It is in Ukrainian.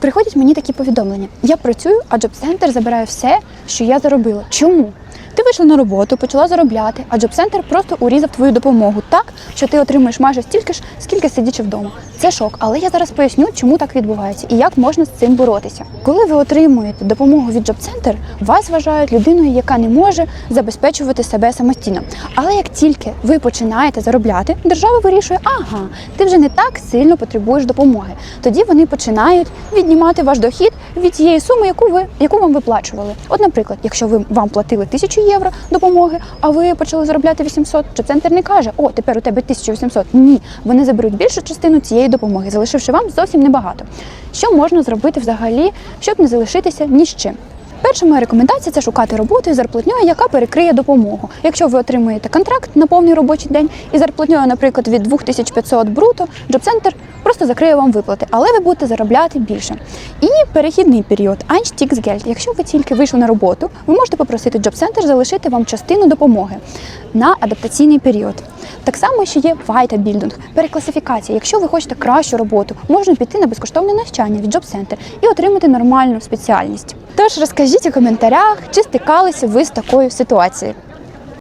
Приходять мені такі повідомлення. Я працюю, а джоб-центр забирає все, що я заробила. Чому? Ти вийшла на роботу, почала заробляти, а джоб-центр просто урізав твою допомогу так, що ти отримуєш майже стільки ж, скільки сидячи вдома. Це шок, але я зараз поясню, чому так відбувається і як можна з цим боротися. Коли ви отримуєте допомогу від джоб-центр, вас вважають людиною, яка не може забезпечувати себе самостійно. Але як тільки ви починаєте заробляти, держава вирішує, ага, ти вже не так сильно потребуєш допомоги. Тоді вони починають віднімати ваш дохід від тієї суми, яку ви яку вам виплачували. От, наприклад, якщо ви вам платили 1000 євро допомоги, а ви почали заробляти 800, Чи центр не каже, о, тепер у тебе 1800. Ні, вони заберуть більшу частину цієї допомоги, залишивши вам зовсім небагато. Що можна зробити взагалі, щоб не залишитися ні з чим? Перша моя рекомендація це шукати роботу із зарплатньою, яка перекриє допомогу. Якщо ви отримуєте контракт на повний робочий день і зарплатньою, наприклад, від 2500 бруто, джоб-центр просто закриє вам виплати, але ви будете заробляти більше. І перехідний період Einstiegsgeld. Якщо ви тільки вийшли на роботу, ви можете попросити джоб-центр залишити вам частину допомоги на адаптаційний період. Так само ще є Weiterbildung, перекласифікація. Якщо ви хочете кращу роботу, можна піти на безкоштовне навчання від Center і отримати нормальну спеціальність. Тож розкажіть у коментарях, чи стикалися ви з такою ситуацією.